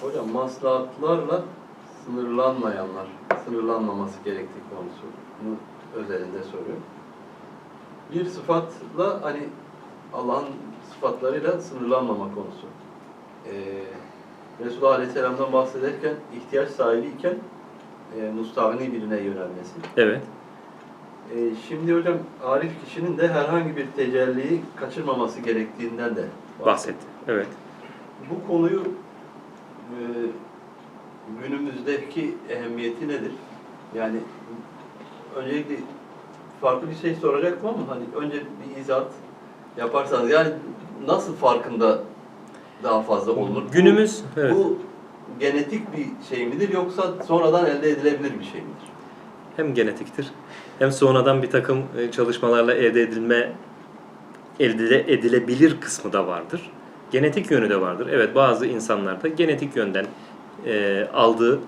Hocam maslahatlarla sınırlanmayanlar, sınırlanmaması gerektiği konusunu özelinde soruyor. Bir sıfatla hani Allah'ın sıfatlarıyla sınırlanmama konusu. Ee, Resulullah Aleyhisselam'dan bahsederken ihtiyaç sahibiyken e, mustahni birine yönelmesi. Evet. Ee, şimdi hocam arif kişinin de herhangi bir tecelliyi kaçırmaması gerektiğinden de Bahsetti. Evet. Bu konuyu e, günümüzdeki ehemmiyeti nedir? Yani öncelikle farklı bir şey soracaktım ama hani önce bir izahat yaparsanız yani nasıl farkında daha fazla olunur? Bu- Günümüz evet. Bu genetik bir şey midir yoksa sonradan elde edilebilir bir şey midir? hem genetiktir hem sonradan bir takım e, çalışmalarla elde edilme elde edilebilir kısmı da vardır. Genetik yönü de vardır. Evet bazı insanlarda genetik yönden e, aldığı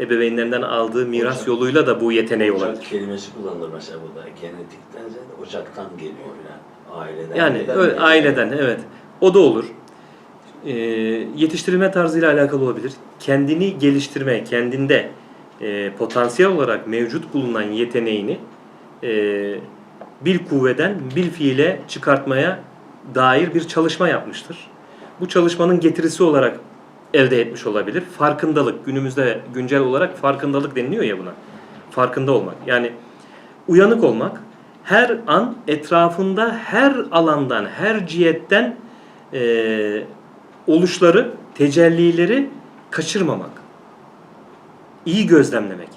ebeveynlerinden aldığı miras Hocam, yoluyla da bu yeteneği Ocak olabilir. kelimesi kullanılır mesela burada. Genetikten ziyade ocaktan geliyor yani. Aileden. Yani öyle, aileden evet. O da olur. Ee, yetiştirilme tarzıyla alakalı olabilir. Kendini geliştirme, kendinde e, potansiyel olarak mevcut bulunan yeteneğini e, bil kuvveden bil fiile çıkartmaya dair bir çalışma yapmıştır. Bu çalışmanın getirisi olarak elde etmiş olabilir. Farkındalık, günümüzde güncel olarak farkındalık deniliyor ya buna. Farkında olmak. Yani uyanık olmak, her an etrafında her alandan, her cihetten eee, oluşları, tecellileri kaçırmamak. İyi gözlemlemek.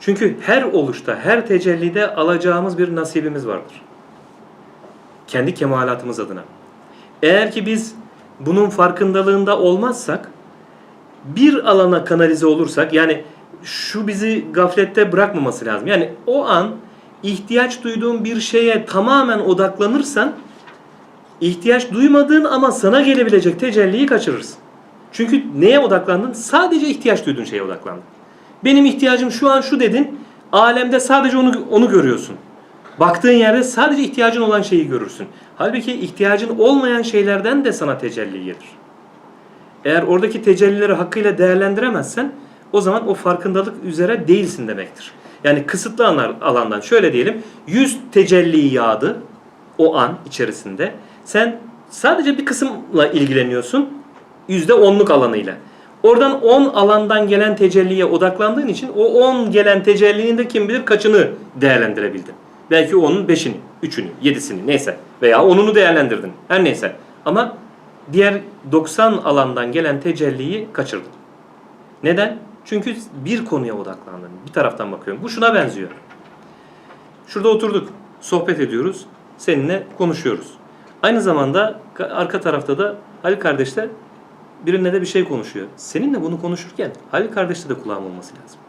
Çünkü her oluşta, her tecellide alacağımız bir nasibimiz vardır. Kendi kemalatımız adına. Eğer ki biz bunun farkındalığında olmazsak, bir alana kanalize olursak, yani şu bizi gaflette bırakmaması lazım. Yani o an ihtiyaç duyduğun bir şeye tamamen odaklanırsan, ihtiyaç duymadığın ama sana gelebilecek tecelliyi kaçırırsın. Çünkü neye odaklandın? Sadece ihtiyaç duyduğun şeye odaklandın. Benim ihtiyacım şu an şu dedin. Alemde sadece onu onu görüyorsun. Baktığın yerde sadece ihtiyacın olan şeyi görürsün. Halbuki ihtiyacın olmayan şeylerden de sana tecelli gelir. Eğer oradaki tecellileri hakkıyla değerlendiremezsen o zaman o farkındalık üzere değilsin demektir. Yani kısıtlı alan- alandan şöyle diyelim 100 tecelli yağdı o an içerisinde. Sen sadece bir kısımla ilgileniyorsun yüzde onluk alanıyla. Oradan 10 alandan gelen tecelliye odaklandığın için o 10 gelen tecellinin de kim bilir kaçını değerlendirebildin. Belki onun 5'ini, 3'ünü, 7'sini neyse veya 10'unu değerlendirdin. Her neyse. Ama diğer 90 alandan gelen tecelliyi kaçırdın. Neden? Çünkü bir konuya odaklandın. Bir taraftan bakıyorum. Bu şuna benziyor. Şurada oturduk. Sohbet ediyoruz. Seninle konuşuyoruz. Aynı zamanda ka- arka tarafta da Halil kardeş de birine de bir şey konuşuyor. Seninle bunu konuşurken Halil kardeşte de kulağım olması lazım.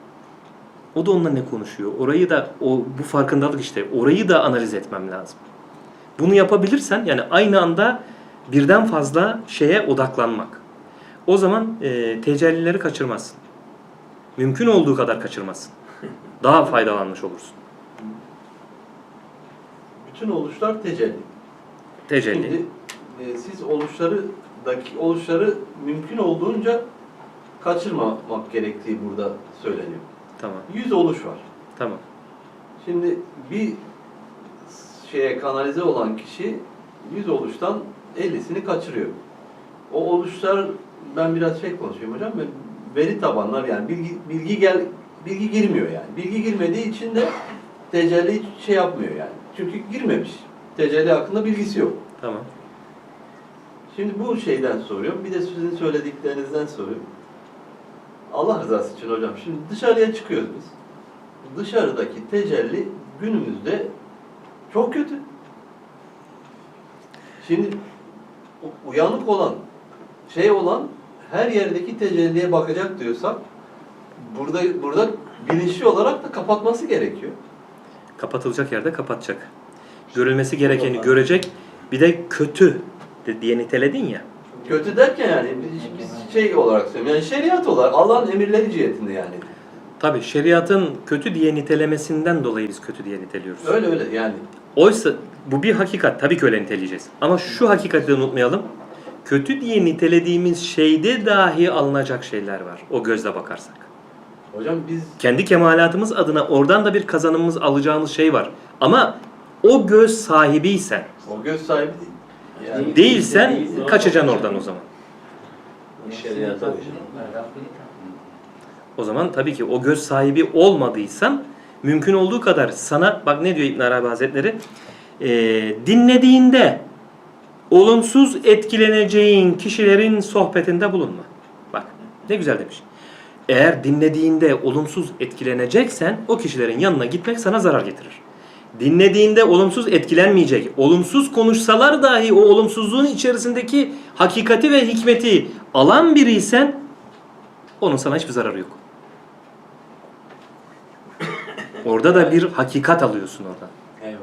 O da onunla ne konuşuyor? Orayı da o bu farkındalık işte. Orayı da analiz etmem lazım. Bunu yapabilirsen yani aynı anda birden fazla şeye odaklanmak. O zaman e, tecellileri kaçırmazsın. Mümkün olduğu kadar kaçırmazsın. Daha faydalanmış olursun. Bütün oluşlar tecelli. Tecelli. Şimdi e, siz oluşlarıdaki oluşları mümkün olduğunca kaçırmamak gerektiği burada söyleniyor. Tamam. 100 oluş var. Tamam. Şimdi bir şeye kanalize olan kişi 100 oluştan 50'sini kaçırıyor. O oluşlar ben biraz şey konuşuyorum hocam ve veri tabanlar yani bilgi bilgi gel bilgi girmiyor yani. Bilgi girmediği için de tecelli şey yapmıyor yani. Çünkü girmemiş. Tecelli hakkında bilgisi yok. Tamam. Şimdi bu şeyden soruyorum. Bir de sizin söylediklerinizden soruyorum. Allah rızası için hocam. Şimdi dışarıya çıkıyoruz biz. Dışarıdaki tecelli günümüzde çok kötü. Şimdi uyanık olan, şey olan her yerdeki tecelliye bakacak diyorsak burada burada bilinçli olarak da kapatması gerekiyor. Kapatılacak yerde kapatacak. Görülmesi gerekeni görecek. Bir de kötü diye niteledin ya. Kötü derken yani biz, biz şey olarak söylüyorum. Yani şeriat olarak Allah'ın emirleri cihetinde yani. Tabi şeriatın kötü diye nitelemesinden dolayı biz kötü diye niteliyoruz. Öyle öyle yani. Oysa bu bir hakikat. Tabii ki öyle niteleyeceğiz. Ama şu hakikati unutmayalım. kötü diye nitelediğimiz şeyde dahi alınacak şeyler var. O gözle bakarsak. Hocam biz Kendi kemalatımız adına oradan da bir kazanımımız alacağımız şey var. Ama o göz sahibiysen, o göz sahibi değil. Yani değilsen Değil, kaçacaksın oradan o zaman. Şeriata uyacağım. O zaman tabii ki o göz sahibi olmadıysan mümkün olduğu kadar sana bak ne diyor İbn Arabi Hazretleri Ee, dinlediğinde olumsuz etkileneceğin kişilerin sohbetinde bulunma. Bak ne güzel demiş. Eğer dinlediğinde olumsuz etkileneceksen o kişilerin yanına gitmek sana zarar getirir. Dinlediğinde olumsuz etkilenmeyecek, olumsuz konuşsalar dahi o olumsuzluğun içerisindeki hakikati ve hikmeti alan biriysen onun sana hiçbir zararı yok. Orada da bir hakikat alıyorsun oradan. Eyvallah.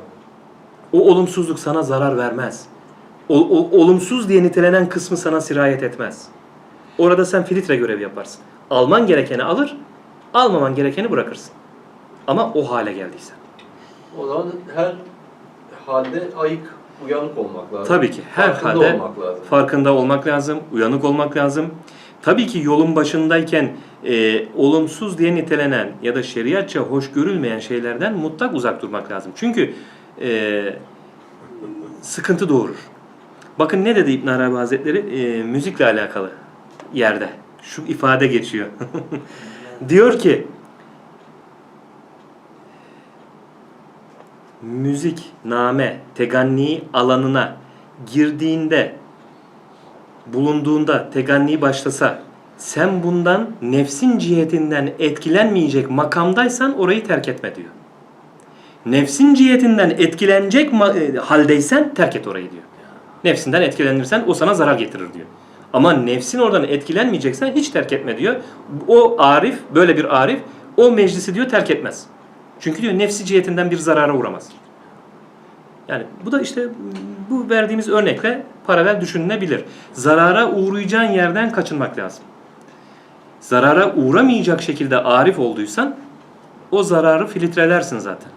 O olumsuzluk sana zarar vermez. O, o- olumsuz diye nitelenen kısmı sana sirayet etmez. Orada sen filtre görevi yaparsın. Alman gerekeni alır, almaman gerekeni bırakırsın. Ama o hale geldiysen. O zaman her halde ayık, uyanık olmak lazım. Tabii ki her Farkında olmak lazım. farkında olmak lazım, uyanık olmak lazım. Tabii ki yolun başındayken e, olumsuz diye nitelenen ya da şeriatça hoş görülmeyen şeylerden mutlak uzak durmak lazım. Çünkü e, sıkıntı doğurur. Bakın ne dedi İbn Arabi Hazretleri e, müzikle alakalı yerde. Şu ifade geçiyor. Diyor ki müzik, name, teganni alanına girdiğinde, bulunduğunda teganni başlasa, sen bundan nefsin cihetinden etkilenmeyecek makamdaysan orayı terk etme diyor. Nefsin cihetinden etkilenecek e, haldeysen terk et orayı diyor. Nefsinden etkilenirsen o sana zarar getirir diyor. Ama nefsin oradan etkilenmeyeceksen hiç terk etme diyor. O arif, böyle bir arif o meclisi diyor terk etmez. Çünkü diyor nefsi cihetinden bir zarara uğramaz. Yani bu da işte bu verdiğimiz örnekle paralel düşünülebilir. Zarara uğrayacağın yerden kaçınmak lazım. Zarara uğramayacak şekilde arif olduysan o zararı filtrelersin zaten.